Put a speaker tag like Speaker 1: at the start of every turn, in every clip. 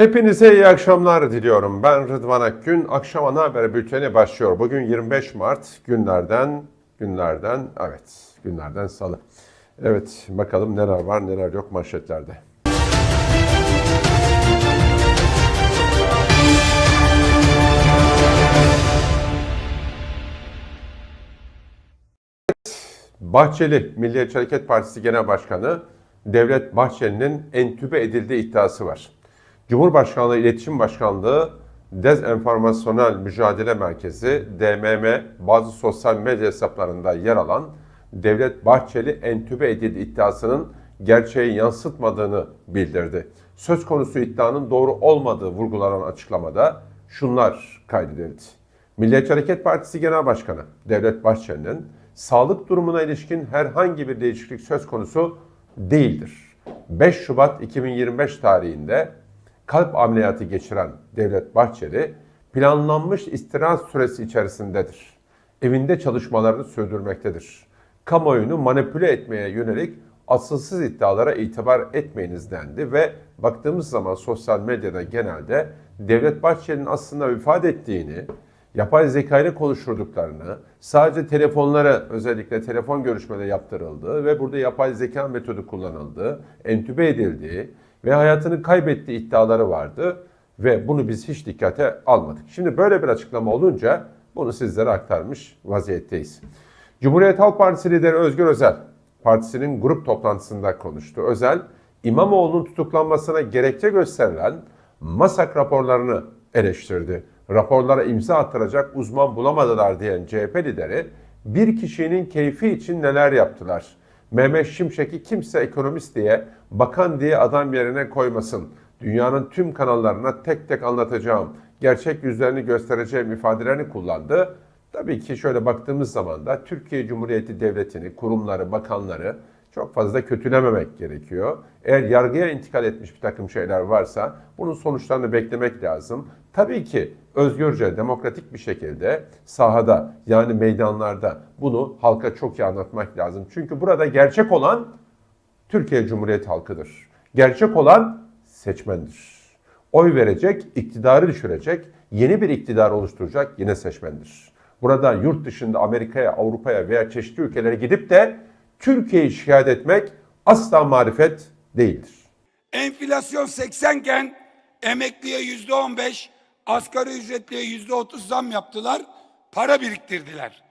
Speaker 1: Hepinize iyi akşamlar diliyorum. Ben Rıdvan Akgün. Akşam ana haber bülteni başlıyor. Bugün 25 Mart günlerden, günlerden, evet günlerden salı. Evet bakalım neler var neler yok manşetlerde. Bahçeli, Milliyetçi Hareket Partisi Genel Başkanı Devlet Bahçeli'nin entübe edildiği iddiası var. Cumhurbaşkanlığı İletişim Başkanlığı Dezenformasyonel Mücadele Merkezi DMM bazı sosyal medya hesaplarında yer alan Devlet Bahçeli entübe edildi iddiasının gerçeği yansıtmadığını bildirdi. Söz konusu iddianın doğru olmadığı vurgulanan açıklamada şunlar kaydedildi. Milliyetçi Hareket Partisi Genel Başkanı Devlet Bahçeli'nin sağlık durumuna ilişkin herhangi bir değişiklik söz konusu değildir. 5 Şubat 2025 tarihinde kalp ameliyatı geçiren Devlet Bahçeli planlanmış istirahat süresi içerisindedir. Evinde çalışmalarını sürdürmektedir. Kamuoyunu manipüle etmeye yönelik asılsız iddialara itibar etmeyiniz dendi ve baktığımız zaman sosyal medyada genelde Devlet Bahçeli'nin aslında vefat ettiğini, yapay zeka ile konuşturduklarını, sadece telefonlara özellikle telefon görüşmeleri yaptırıldığı ve burada yapay zeka metodu kullanıldığı, entübe edildiği ve hayatını kaybettiği iddiaları vardı ve bunu biz hiç dikkate almadık. Şimdi böyle bir açıklama olunca bunu sizlere aktarmış vaziyetteyiz. Cumhuriyet Halk Partisi lideri Özgür Özel, partisinin grup toplantısında konuştu. Özel, İmamoğlu'nun tutuklanmasına gerekçe gösterilen MASAK raporlarını eleştirdi. Raporlara imza attıracak uzman bulamadılar diyen CHP lideri, bir kişinin keyfi için neler yaptılar? Mehmet Şimşek'i kimse ekonomist diye, bakan diye adam yerine koymasın. Dünyanın tüm kanallarına tek tek anlatacağım, gerçek yüzlerini göstereceğim ifadelerini kullandı. Tabii ki şöyle baktığımız zaman da Türkiye Cumhuriyeti Devleti'ni, kurumları, bakanları çok fazla kötülememek gerekiyor. Eğer yargıya intikal etmiş bir takım şeyler varsa bunun sonuçlarını beklemek lazım. Tabii ki özgürce, demokratik bir şekilde sahada yani meydanlarda bunu halka çok iyi anlatmak lazım. Çünkü burada gerçek olan Türkiye Cumhuriyeti halkıdır. Gerçek olan seçmendir. Oy verecek, iktidarı düşürecek, yeni bir iktidar oluşturacak yine seçmendir. Burada yurt dışında Amerika'ya, Avrupa'ya veya çeşitli ülkelere gidip de Türkiye'yi şikayet etmek asla marifet değildir.
Speaker 2: Enflasyon 80 iken emekliye yüzde 15, asgari ücretliye yüzde 30 zam yaptılar, para biriktirdiler.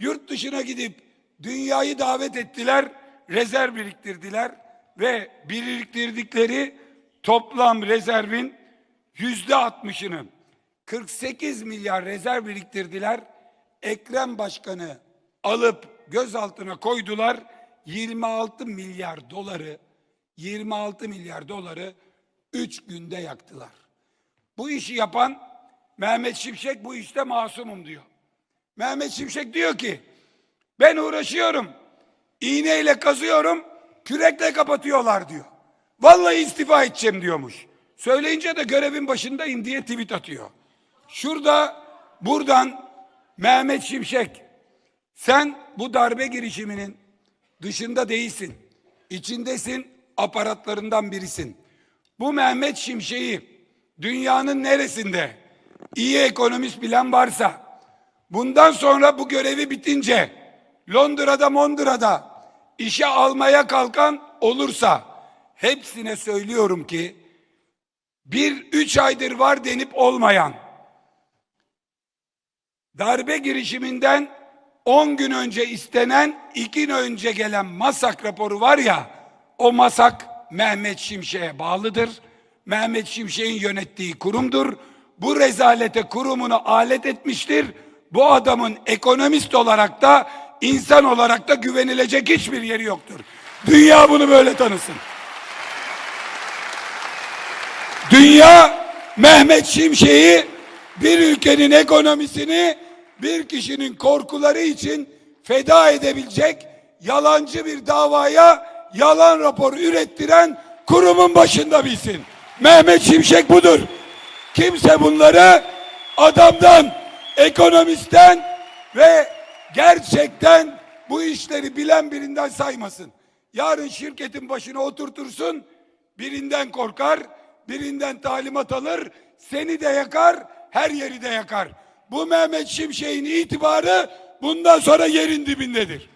Speaker 2: Yurt dışına gidip dünyayı davet ettiler, rezerv biriktirdiler ve biriktirdikleri toplam rezervin yüzde 60'ını 48 milyar rezerv biriktirdiler. Ekrem Başkanı alıp gözaltına koydular. 26 milyar doları 26 milyar doları 3 günde yaktılar. Bu işi yapan Mehmet Şimşek bu işte masumum diyor. Mehmet Şimşek diyor ki ben uğraşıyorum. iğneyle kazıyorum, kürekle kapatıyorlar diyor. Vallahi istifa edeceğim diyormuş. Söyleyince de görevin başındayım diye tweet atıyor. Şurada buradan Mehmet Şimşek sen bu darbe girişiminin dışında değilsin. İçindesin, aparatlarından birisin. Bu Mehmet Şimşek'i dünyanın neresinde iyi ekonomist bilen varsa bundan sonra bu görevi bitince Londra'da Mondra'da işe almaya kalkan olursa hepsine söylüyorum ki bir üç aydır var denip olmayan darbe girişiminden 10 gün önce istenen, 2 gün önce gelen MASAK raporu var ya, o MASAK Mehmet Şimşek'e bağlıdır. Mehmet Şimşek'in yönettiği kurumdur. Bu rezalete kurumunu alet etmiştir. Bu adamın ekonomist olarak da insan olarak da güvenilecek hiçbir yeri yoktur. Dünya bunu böyle tanısın. Dünya Mehmet Şimşek'i bir ülkenin ekonomisini bir kişinin korkuları için feda edebilecek yalancı bir davaya yalan rapor ürettiren kurumun başında bilsin. Mehmet Şimşek budur. Kimse bunları adamdan, ekonomistten ve gerçekten bu işleri bilen birinden saymasın. Yarın şirketin başına oturtursun, birinden korkar, birinden talimat alır, seni de yakar, her yeri de yakar. Bu Mehmet Şimşek'in itibarı bundan sonra yerin dibindedir.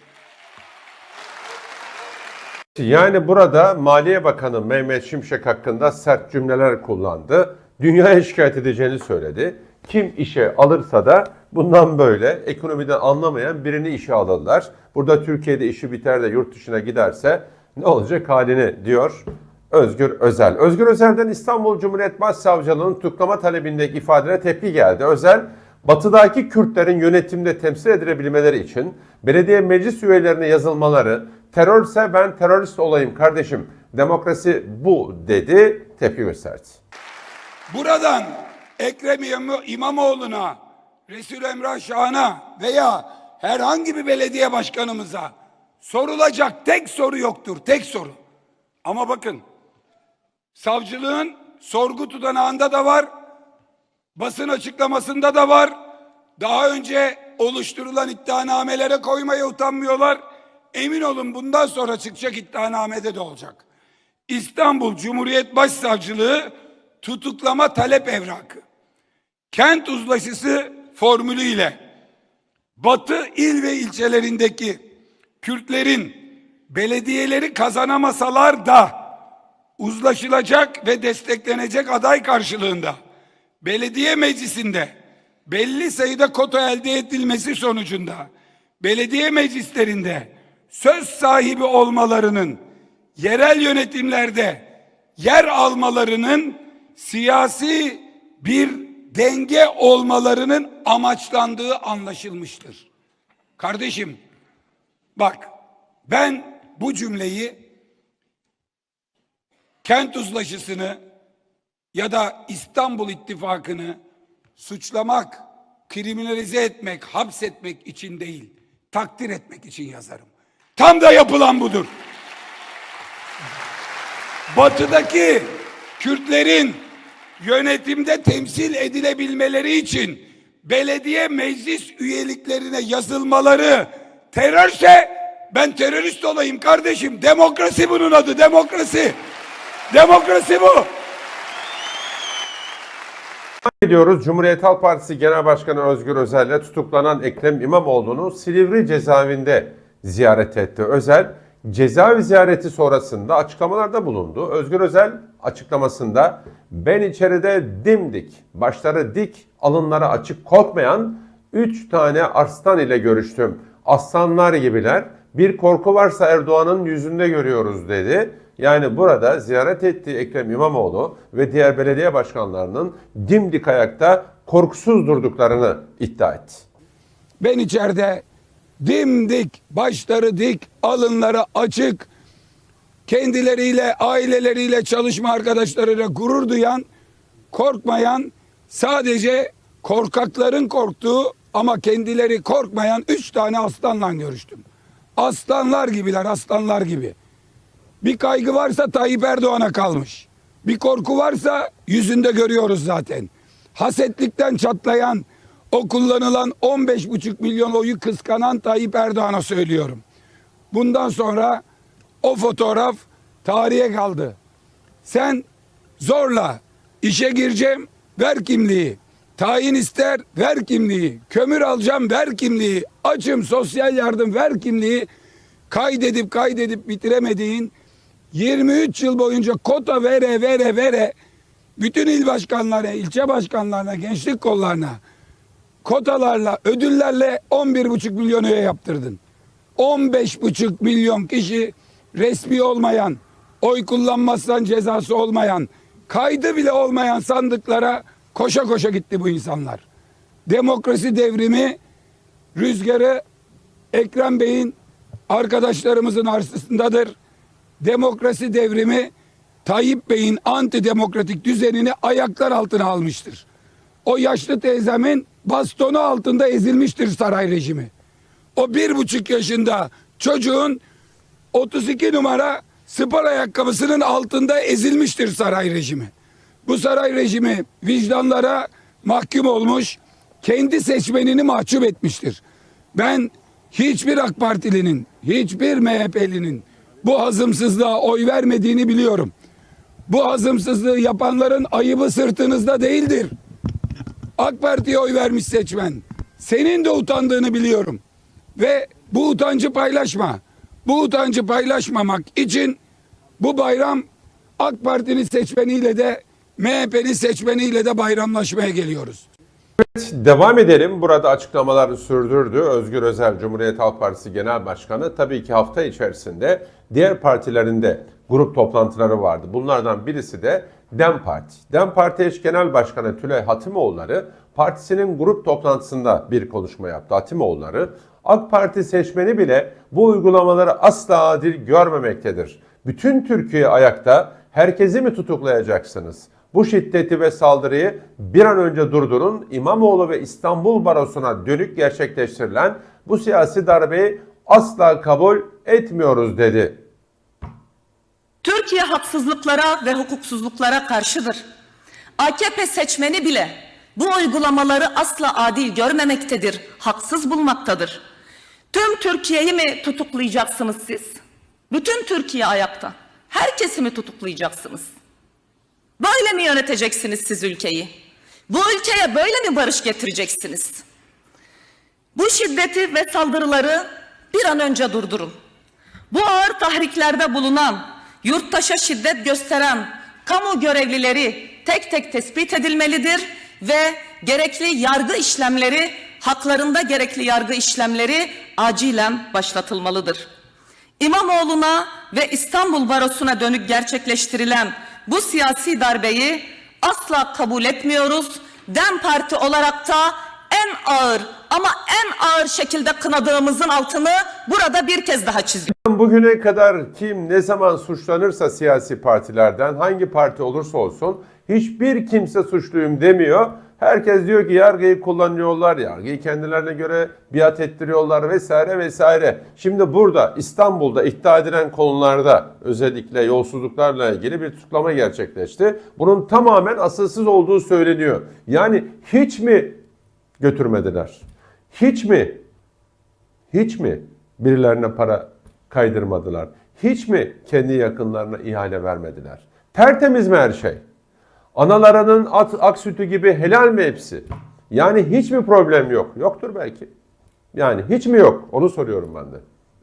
Speaker 1: Yani burada Maliye Bakanı Mehmet Şimşek hakkında sert cümleler kullandı. Dünyaya şikayet edeceğini söyledi. Kim işe alırsa da bundan böyle ekonomiden anlamayan birini işe alırlar. Burada Türkiye'de işi biter de yurt dışına giderse ne olacak halini diyor Özgür Özel. Özgür Özel'den İstanbul Cumhuriyet Başsavcılığı'nın tutuklama talebindeki ifadene tepki geldi. Özel, batıdaki Kürtlerin yönetimde temsil edilebilmeleri için belediye meclis üyelerine yazılmaları, terörse ben terörist olayım kardeşim, demokrasi bu dedi, tepki gösterdi.
Speaker 2: Buradan Ekrem İmam- İmamoğlu'na, Resul Emrah Şahan'a veya herhangi bir belediye başkanımıza sorulacak tek soru yoktur. Tek soru. Ama bakın savcılığın sorgu tutanağında da var. Basın açıklamasında da var. Daha önce oluşturulan iddianamelere koymaya utanmıyorlar. Emin olun bundan sonra çıkacak iddianamede de olacak. İstanbul Cumhuriyet Başsavcılığı tutuklama talep evrakı. Kent uzlaşısı formülüyle Batı il ve ilçelerindeki Kürtlerin belediyeleri kazanamasalar da uzlaşılacak ve desteklenecek aday karşılığında belediye meclisinde belli sayıda kota elde edilmesi sonucunda belediye meclislerinde söz sahibi olmalarının yerel yönetimlerde yer almalarının siyasi bir denge olmalarının amaçlandığı anlaşılmıştır. Kardeşim bak ben bu cümleyi kent uzlaşısını ya da İstanbul İttifakı'nı suçlamak, kriminalize etmek, hapsetmek için değil, takdir etmek için yazarım. Tam da yapılan budur. Batıdaki Kürtlerin yönetimde temsil edilebilmeleri için belediye meclis üyeliklerine yazılmaları terörse ben terörist olayım kardeşim. Demokrasi bunun adı demokrasi. Demokrasi bu.
Speaker 1: Ediyoruz. Cumhuriyet Halk Partisi Genel Başkanı Özgür Özel tutuklanan Ekrem İmamoğlu'nu Silivri cezaevinde ziyaret etti. Özel cezaevi ziyareti sonrasında açıklamalarda bulundu. Özgür Özel açıklamasında ben içeride dimdik, başları dik, alınları açık korkmayan 3 tane arslan ile görüştüm. Aslanlar gibiler. Bir korku varsa Erdoğan'ın yüzünde görüyoruz dedi. Yani burada ziyaret ettiği Ekrem İmamoğlu ve diğer belediye başkanlarının dimdik ayakta korkusuz durduklarını iddia etti.
Speaker 2: Ben içeride dimdik, başları dik, alınları açık, kendileriyle, aileleriyle, çalışma arkadaşlarıyla gurur duyan, korkmayan, sadece korkakların korktuğu ama kendileri korkmayan üç tane aslanla görüştüm. Aslanlar gibiler, aslanlar gibi. Bir kaygı varsa Tayyip Erdoğan'a kalmış. Bir korku varsa yüzünde görüyoruz zaten. Hasetlikten çatlayan, o kullanılan 15,5 milyon oyu kıskanan Tayyip Erdoğan'a söylüyorum. Bundan sonra o fotoğraf tarihe kaldı. Sen zorla işe gireceğim, ver kimliği. Tayin ister, ver kimliği. Kömür alacağım, ver kimliği. Açım, sosyal yardım, ver kimliği. Kaydedip kaydedip bitiremediğin 23 yıl boyunca kota vere vere vere bütün il başkanlarına, ilçe başkanlarına, gençlik kollarına kotalarla, ödüllerle 11,5 milyon üye yaptırdın. 15,5 milyon kişi resmi olmayan, oy kullanmazsan cezası olmayan, kaydı bile olmayan sandıklara koşa koşa gitti bu insanlar. Demokrasi devrimi rüzgarı Ekrem Bey'in arkadaşlarımızın arsasındadır. Demokrasi devrimi Tayyip Bey'in antidemokratik düzenini ayaklar altına almıştır. O yaşlı teyzemin bastonu altında ezilmiştir saray rejimi. O bir buçuk yaşında çocuğun 32 numara spor ayakkabısının altında ezilmiştir saray rejimi. Bu saray rejimi vicdanlara mahkum olmuş, kendi seçmenini mahcup etmiştir. Ben hiçbir AK Partilinin, hiçbir MHP'linin bu hazımsızlığa oy vermediğini biliyorum. Bu hazımsızlığı yapanların ayıbı sırtınızda değildir. AK Parti'ye oy vermiş seçmen. Senin de utandığını biliyorum. Ve bu utancı paylaşma. Bu utancı paylaşmamak için bu bayram AK Parti'nin seçmeniyle de MHP'nin seçmeniyle de bayramlaşmaya geliyoruz.
Speaker 1: Devam edelim. Burada açıklamalarını sürdürdü. Özgür Özel, Cumhuriyet Halk Partisi Genel Başkanı. Tabii ki hafta içerisinde diğer partilerinde grup toplantıları vardı. Bunlardan birisi de DEM Parti. DEM Parti eş genel başkanı Tülay Hatimoğulları partisinin grup toplantısında bir konuşma yaptı. Hatimoğulları AK Parti seçmeni bile bu uygulamaları asla adil görmemektedir. Bütün Türkiye ayakta herkesi mi tutuklayacaksınız? Bu şiddeti ve saldırıyı bir an önce durdurun. İmamoğlu ve İstanbul Barosu'na dönük gerçekleştirilen bu siyasi darbeyi asla kabul etmiyoruz dedi.
Speaker 3: Türkiye haksızlıklara ve hukuksuzluklara karşıdır. AKP seçmeni bile bu uygulamaları asla adil görmemektedir, haksız bulmaktadır. Tüm Türkiye'yi mi tutuklayacaksınız siz? Bütün Türkiye ayakta. Herkesi mi tutuklayacaksınız? Böyle mi yöneteceksiniz siz ülkeyi? Bu ülkeye böyle mi barış getireceksiniz? Bu şiddeti ve saldırıları bir an önce durdurun. Bu ağır tahriklerde bulunan, yurttaşa şiddet gösteren kamu görevlileri tek tek tespit edilmelidir ve gerekli yargı işlemleri, haklarında gerekli yargı işlemleri acilen başlatılmalıdır. İmamoğlu'na ve İstanbul Barosu'na dönük gerçekleştirilen bu siyasi darbeyi asla kabul etmiyoruz. DEM Parti olarak da en ağır ama en ağır şekilde kınadığımızın altını burada bir kez daha çiziyoruz.
Speaker 1: Bugüne kadar kim ne zaman suçlanırsa siyasi partilerden hangi parti olursa olsun hiçbir kimse suçluyum demiyor. Herkes diyor ki yargıyı kullanıyorlar, yargıyı kendilerine göre biat ettiriyorlar vesaire vesaire. Şimdi burada İstanbul'da iddia edilen konularda özellikle yolsuzluklarla ilgili bir tutuklama gerçekleşti. Bunun tamamen asılsız olduğu söyleniyor. Yani hiç mi götürmediler? Hiç mi hiç mi birilerine para kaydırmadılar? Hiç mi kendi yakınlarına ihale vermediler? Tertemiz mi her şey? Analarının at, ak sütü gibi helal mi hepsi? Yani hiç mi problem yok? Yoktur belki. Yani hiç mi yok? Onu soruyorum ben de.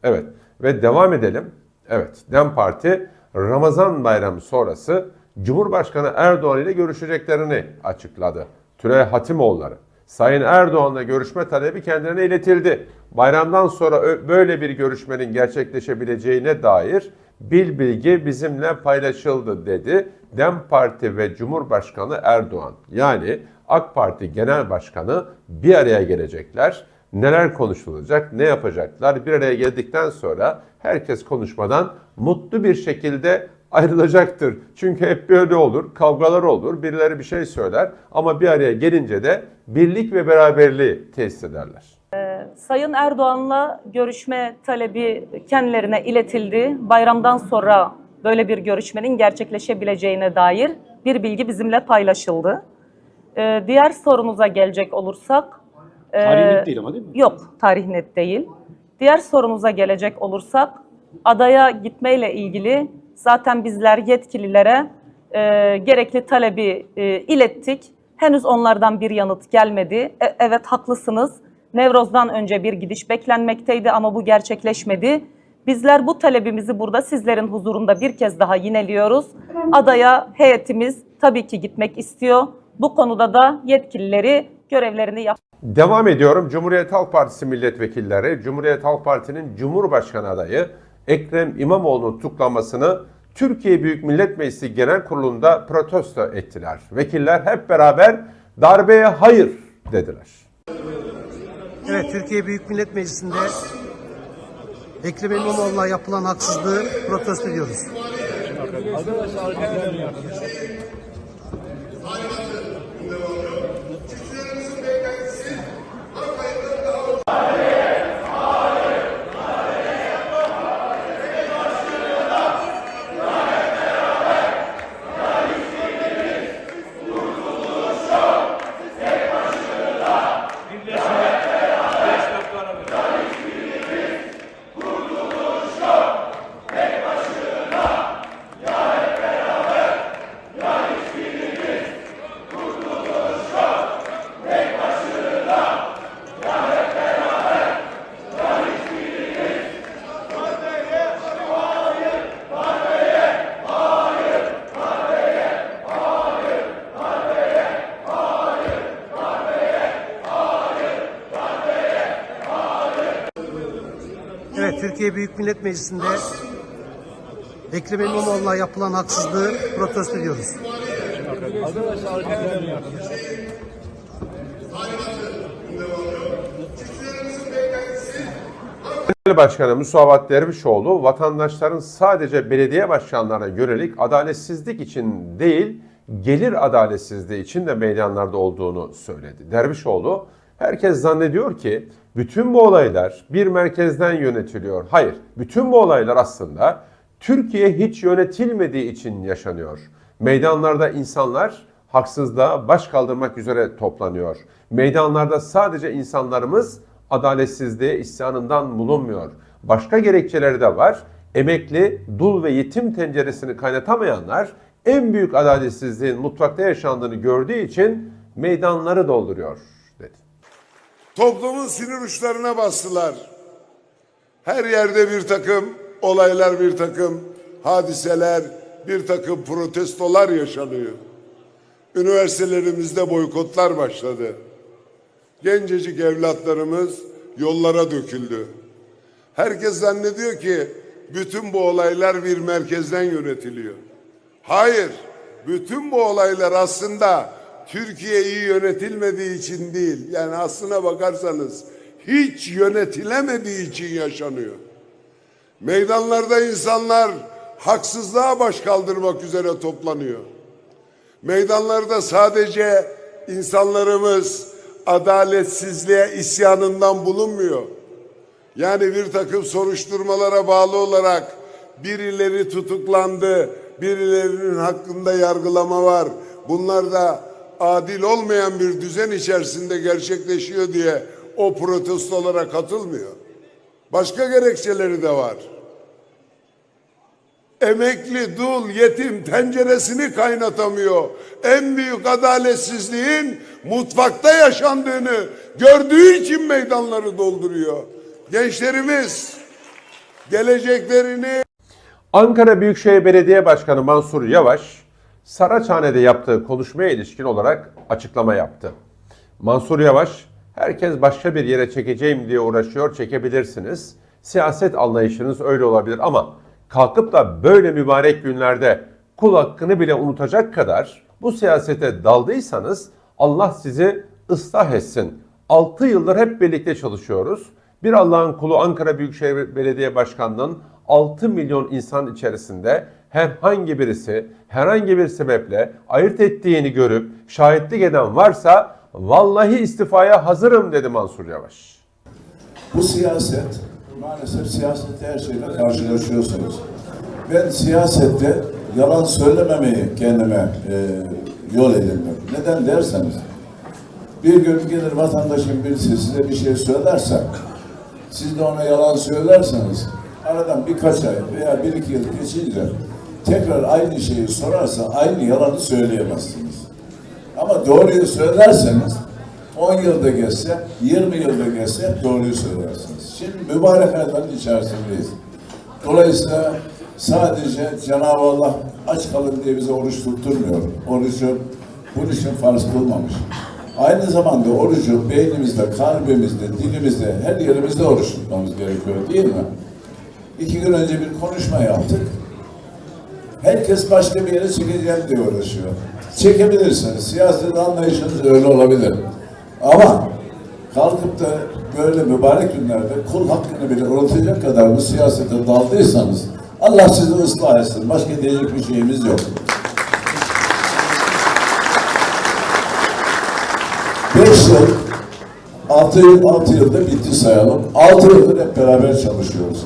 Speaker 1: Evet ve devam edelim. Evet DEM Parti Ramazan bayramı sonrası Cumhurbaşkanı Erdoğan ile görüşeceklerini açıkladı. Tülay Hatimoğulları. Sayın Erdoğan'la görüşme talebi kendilerine iletildi. Bayramdan sonra böyle bir görüşmenin gerçekleşebileceğine dair bil bilgi bizimle paylaşıldı dedi. DEM Parti ve Cumhurbaşkanı Erdoğan yani AK Parti Genel Başkanı bir araya gelecekler. Neler konuşulacak, ne yapacaklar bir araya geldikten sonra herkes konuşmadan mutlu bir şekilde ayrılacaktır. Çünkü hep böyle olur, kavgalar olur, birileri bir şey söyler ama bir araya gelince de birlik ve beraberliği tesis ederler.
Speaker 4: Sayın Erdoğan'la görüşme talebi kendilerine iletildi. Bayramdan sonra böyle bir görüşmenin gerçekleşebileceğine dair bir bilgi bizimle paylaşıldı. Ee, diğer sorunuza gelecek olursak... e,
Speaker 5: Tarih net değil ama değil mi?
Speaker 4: Yok, tarih net değil. Diğer sorunuza gelecek olursak, adaya gitmeyle ilgili zaten bizler yetkililere e, gerekli talebi e, ilettik. Henüz onlardan bir yanıt gelmedi. E- evet haklısınız. Nevroz'dan önce bir gidiş beklenmekteydi ama bu gerçekleşmedi. Bizler bu talebimizi burada sizlerin huzurunda bir kez daha yineliyoruz. Adaya heyetimiz tabii ki gitmek istiyor. Bu konuda da yetkilileri görevlerini yap
Speaker 1: Devam ediyorum. Cumhuriyet Halk Partisi milletvekilleri, Cumhuriyet Halk Parti'nin Cumhurbaşkanı adayı Ekrem İmamoğlu'nun tutuklanmasını Türkiye Büyük Millet Meclisi Genel Kurulu'nda protesto ettiler. Vekiller hep beraber darbeye hayır dediler.
Speaker 6: Evet, Türkiye Büyük Millet Meclisi'nde Ekrem İmamoğlu'na yapılan haksızlığı protesto ediyoruz. Türkiye Büyük Millet Meclisi'nde Ekrem İmamoğlu'na yapılan haksızlığı protesto ediyoruz.
Speaker 1: Başkanı Musavat Dervişoğlu vatandaşların sadece belediye başkanlarına yönelik adaletsizlik için değil, gelir adaletsizliği için de meydanlarda olduğunu söyledi. Dervişoğlu, herkes zannediyor ki bütün bu olaylar bir merkezden yönetiliyor. Hayır, bütün bu olaylar aslında Türkiye hiç yönetilmediği için yaşanıyor. Meydanlarda insanlar haksızlığa baş kaldırmak üzere toplanıyor. Meydanlarda sadece insanlarımız adaletsizliğe isyanından bulunmuyor. Başka gerekçeleri de var. Emekli, dul ve yetim tenceresini kaynatamayanlar en büyük adaletsizliğin mutfakta yaşandığını gördüğü için meydanları dolduruyor.
Speaker 5: Toplumun sinir uçlarına bastılar. Her yerde bir takım olaylar, bir takım hadiseler, bir takım protestolar yaşanıyor. Üniversitelerimizde boykotlar başladı. Gencecik evlatlarımız yollara döküldü. Herkes zannediyor ki bütün bu olaylar bir merkezden yönetiliyor. Hayır, bütün bu olaylar aslında Türkiye iyi yönetilmediği için değil. Yani aslına bakarsanız hiç yönetilemediği için yaşanıyor. Meydanlarda insanlar haksızlığa baş kaldırmak üzere toplanıyor. Meydanlarda sadece insanlarımız adaletsizliğe isyanından bulunmuyor. Yani bir takım soruşturmalara bağlı olarak birileri tutuklandı, birilerinin hakkında yargılama var. Bunlar da adil olmayan bir düzen içerisinde gerçekleşiyor diye o protestolara katılmıyor. Başka gerekçeleri de var. Emekli, dul, yetim tenceresini kaynatamıyor. En büyük adaletsizliğin mutfakta yaşandığını gördüğü için meydanları dolduruyor. Gençlerimiz geleceklerini
Speaker 1: Ankara Büyükşehir Belediye Başkanı Mansur Yavaş, Saraçhane'de yaptığı konuşmaya ilişkin olarak açıklama yaptı. Mansur Yavaş, herkes başka bir yere çekeceğim diye uğraşıyor, çekebilirsiniz. Siyaset anlayışınız öyle olabilir ama kalkıp da böyle mübarek günlerde kul hakkını bile unutacak kadar bu siyasete daldıysanız Allah sizi ıslah etsin. 6 yıldır hep birlikte çalışıyoruz. Bir Allah'ın kulu Ankara Büyükşehir Belediye Başkanı'nın 6 milyon insan içerisinde herhangi birisi herhangi bir sebeple ayırt ettiğini görüp şahitlik eden varsa vallahi istifaya hazırım dedi Mansur Yavaş.
Speaker 7: Bu siyaset, maalesef siyasette her şeyle karşılaşıyorsunuz. Ben siyasette yalan söylememeyi kendime e, yol edindim. Neden derseniz, bir gün gelir vatandaşın birisi size bir şey söylerse, siz de ona yalan söylerseniz, aradan birkaç ay veya bir iki yıl geçince tekrar aynı şeyi sorarsa aynı yalanı söyleyemezsiniz. Ama doğruyu söylerseniz 10 yılda geçse, 20 yılda geçse doğruyu söylersiniz. Şimdi mübarek ayların içerisindeyiz. Dolayısıyla sadece Cenab-ı Allah aç kalın diye bize oruç tutturmuyor. Orucu bunun için farz kılmamış. Aynı zamanda orucu beynimizde, kalbimizde, dilimizde, her yerimizde oruç tutmamız gerekiyor değil mi? İki gün önce bir konuşma yaptık. Herkes başka bir yere çekeceğim diye uğraşıyor. Çekebilirsiniz. Siyaset anlayışınız öyle olabilir. Ama kalkıp da böyle mübarek günlerde kul hakkını bile unutacak kadar bu siyasete daldıysanız Allah sizi ıslah etsin. Başka diyecek bir şeyimiz yok. Beş yıl, altı yıl, altı yılda bitti sayalım. Altı yıldır hep beraber çalışıyoruz.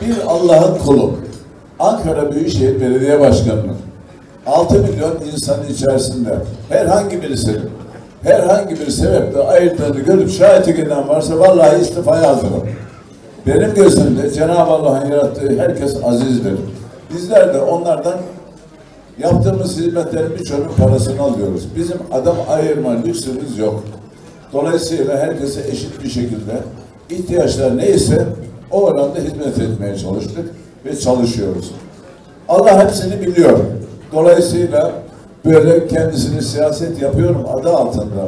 Speaker 7: Bir Allah'ın kulu, Ankara Büyükşehir Belediye Başkanı'nın 6 milyon insanın içerisinde herhangi birisinin herhangi bir sebeple ayırdığını görüp şahitlik eden varsa vallahi istifaya hazırım. Benim gözümde Cenab-ı Allah'ın yarattığı herkes azizdir. Bizler de onlardan yaptığımız hizmetlerin birçoğunun parasını alıyoruz. Bizim adam ayırma lüksümüz yok. Dolayısıyla herkese eşit bir şekilde ihtiyaçlar neyse o oranda hizmet etmeye çalıştık ve çalışıyoruz. Allah hepsini biliyor. Dolayısıyla böyle kendisini siyaset yapıyorum adı altında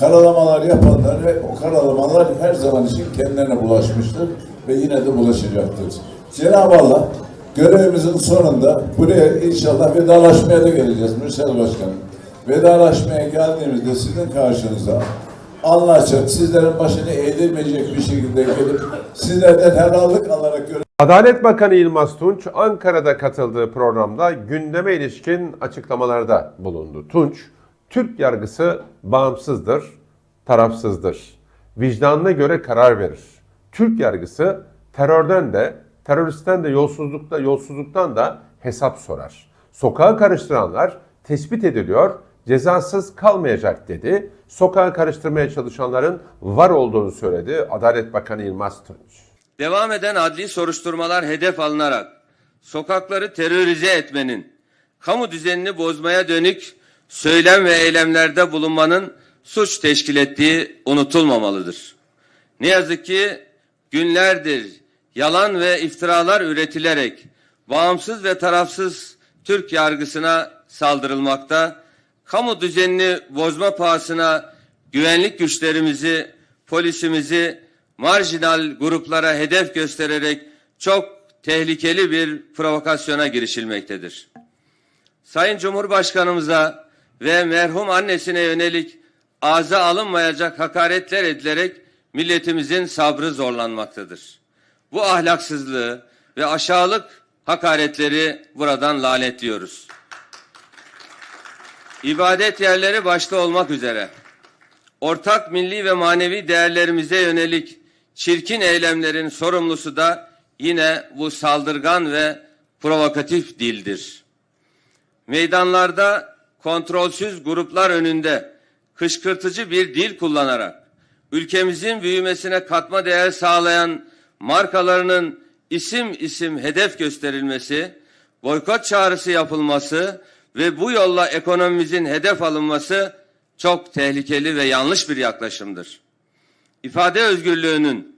Speaker 7: karalamalar yapanlar ve o karalamalar her zaman için kendilerine bulaşmıştır. ve yine de bulaşacaktır. Cenab-ı Allah görevimizin sonunda buraya inşallah vedalaşmaya da geleceğiz Mürsel Başkanım. Vedalaşmaya geldiğimizde sizin karşınıza anlaşacak, sizlerin başını eğdirmeyecek bir şekilde gelip sizlerden helallik alarak görev
Speaker 1: Adalet Bakanı Yılmaz Tunç Ankara'da katıldığı programda gündeme ilişkin açıklamalarda bulundu. Tunç, Türk yargısı bağımsızdır, tarafsızdır. Vicdanına göre karar verir. Türk yargısı terörden de, teröristten de, yolsuzlukta, yolsuzluktan da hesap sorar. Sokağı karıştıranlar tespit ediliyor, cezasız kalmayacak dedi. Sokağı karıştırmaya çalışanların var olduğunu söyledi Adalet Bakanı Yılmaz Tunç.
Speaker 8: Devam eden adli soruşturmalar hedef alınarak sokakları terörize etmenin, kamu düzenini bozmaya dönük söylem ve eylemlerde bulunmanın suç teşkil ettiği unutulmamalıdır. Ne yazık ki günlerdir yalan ve iftiralar üretilerek bağımsız ve tarafsız Türk yargısına saldırılmakta, kamu düzenini bozma pahasına güvenlik güçlerimizi, polisimizi marjinal gruplara hedef göstererek çok tehlikeli bir provokasyona girişilmektedir. Sayın Cumhurbaşkanımıza ve merhum annesine yönelik ağza alınmayacak hakaretler edilerek milletimizin sabrı zorlanmaktadır. Bu ahlaksızlığı ve aşağılık hakaretleri buradan lanetliyoruz. İbadet yerleri başta olmak üzere ortak milli ve manevi değerlerimize yönelik çirkin eylemlerin sorumlusu da yine bu saldırgan ve provokatif dildir. Meydanlarda kontrolsüz gruplar önünde kışkırtıcı bir dil kullanarak ülkemizin büyümesine katma değer sağlayan markalarının isim isim hedef gösterilmesi, boykot çağrısı yapılması ve bu yolla ekonomimizin hedef alınması çok tehlikeli ve yanlış bir yaklaşımdır. İfade özgürlüğünün,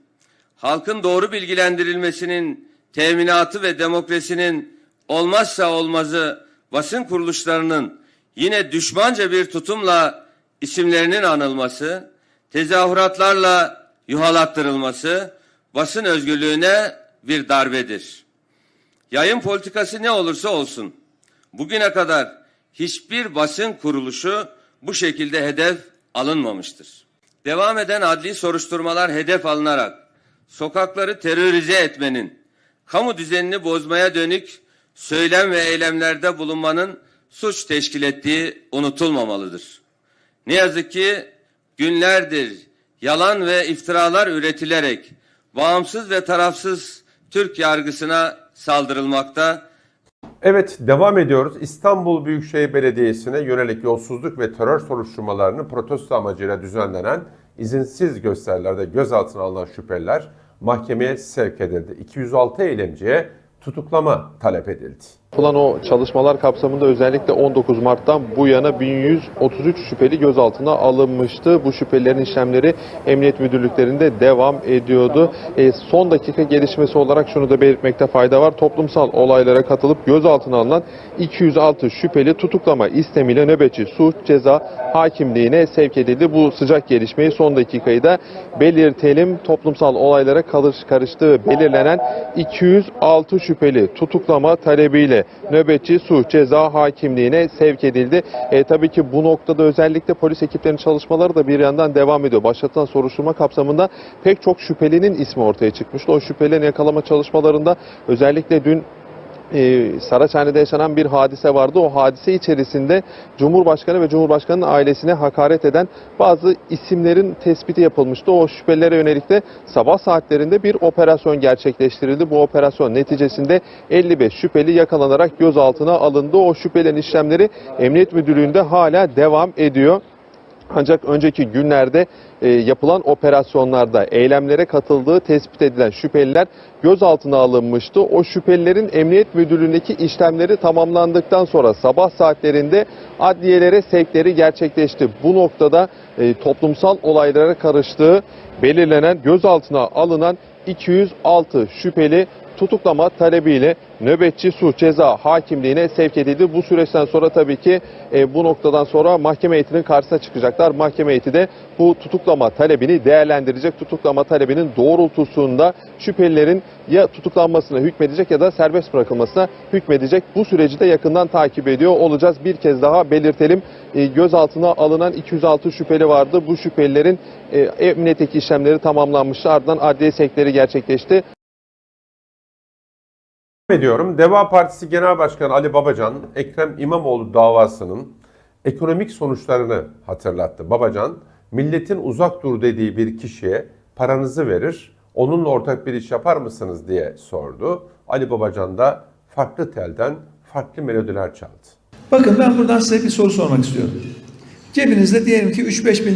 Speaker 8: halkın doğru bilgilendirilmesinin teminatı ve demokrasinin olmazsa olmazı basın kuruluşlarının yine düşmanca bir tutumla isimlerinin anılması, tezahüratlarla yuhalattırılması basın özgürlüğüne bir darbedir. Yayın politikası ne olursa olsun bugüne kadar hiçbir basın kuruluşu bu şekilde hedef alınmamıştır. Devam eden adli soruşturmalar hedef alınarak sokakları terörize etmenin, kamu düzenini bozmaya dönük söylem ve eylemlerde bulunmanın suç teşkil ettiği unutulmamalıdır. Ne yazık ki günlerdir yalan ve iftiralar üretilerek bağımsız ve tarafsız Türk yargısına saldırılmakta,
Speaker 1: Evet devam ediyoruz. İstanbul Büyükşehir Belediyesi'ne yönelik yolsuzluk ve terör soruşturmalarını protesto amacıyla düzenlenen izinsiz gösterilerde gözaltına alınan şüpheliler mahkemeye sevk edildi. 206 eylemciye tutuklama talep edildi.
Speaker 9: Yapılan o çalışmalar kapsamında özellikle 19 Mart'tan bu yana 1133 şüpheli gözaltına alınmıştı. Bu şüphelilerin işlemleri Emniyet Müdürlüklerinde devam ediyordu. E, son dakika gelişmesi olarak şunu da belirtmekte fayda var. Toplumsal olaylara katılıp gözaltına alınan 206 şüpheli tutuklama istemiyle nöbetçi suç ceza hakimliğine sevk edildi. Bu sıcak gelişmeyi son dakikayı da belirtelim. Toplumsal olaylara karış, karıştığı belirlenen 206 şüpheli tutuklama talebiyle nöbetçi suç ceza hakimliğine sevk edildi. E, tabii ki bu noktada özellikle polis ekiplerinin çalışmaları da bir yandan devam ediyor. Başlatılan soruşturma kapsamında pek çok şüphelinin ismi ortaya çıkmıştı. O şüphelerini yakalama çalışmalarında özellikle dün e, Saraçhane'de yaşanan bir hadise vardı. O hadise içerisinde Cumhurbaşkanı ve Cumhurbaşkanı'nın ailesine hakaret eden bazı isimlerin tespiti yapılmıştı. O şüphelilere yönelik de sabah saatlerinde bir operasyon gerçekleştirildi. Bu operasyon neticesinde 55 şüpheli yakalanarak gözaltına alındı. O şüphelerin işlemleri Emniyet Müdürlüğü'nde hala devam ediyor. Ancak önceki günlerde e, yapılan operasyonlarda eylemlere katıldığı tespit edilen şüpheliler gözaltına alınmıştı. O şüphelilerin Emniyet Müdürlüğü'ndeki işlemleri tamamlandıktan sonra sabah saatlerinde adliyelere sevkleri gerçekleşti. Bu noktada e, toplumsal olaylara karıştığı belirlenen gözaltına alınan 206 şüpheli tutuklama talebiyle nöbetçi suç ceza hakimliğine sevk edildi. Bu süreçten sonra tabii ki e, bu noktadan sonra mahkeme heyetinin karşısına çıkacaklar. Mahkeme heyeti de bu tutuklama talebini değerlendirecek. Tutuklama talebinin doğrultusunda şüphelilerin ya tutuklanmasına hükmedecek ya da serbest bırakılmasına hükmedecek. Bu süreci de yakından takip ediyor olacağız. Bir kez daha belirtelim. E, gözaltına alınan 206 şüpheli vardı. Bu şüphelilerin e, emniyetteki işlemleri tamamlanmıştı. Ardından adliye sevkleri gerçekleşti.
Speaker 1: Ediyorum. Deva Partisi Genel Başkanı Ali Babacan, Ekrem İmamoğlu davasının ekonomik sonuçlarını hatırlattı. Babacan, milletin uzak dur dediği bir kişiye paranızı verir, onunla ortak bir iş yapar mısınız diye sordu. Ali Babacan da farklı telden farklı melodiler çaldı.
Speaker 10: Bakın ben buradan size bir soru sormak istiyorum. Cebinizde diyelim ki 3-5 bin lira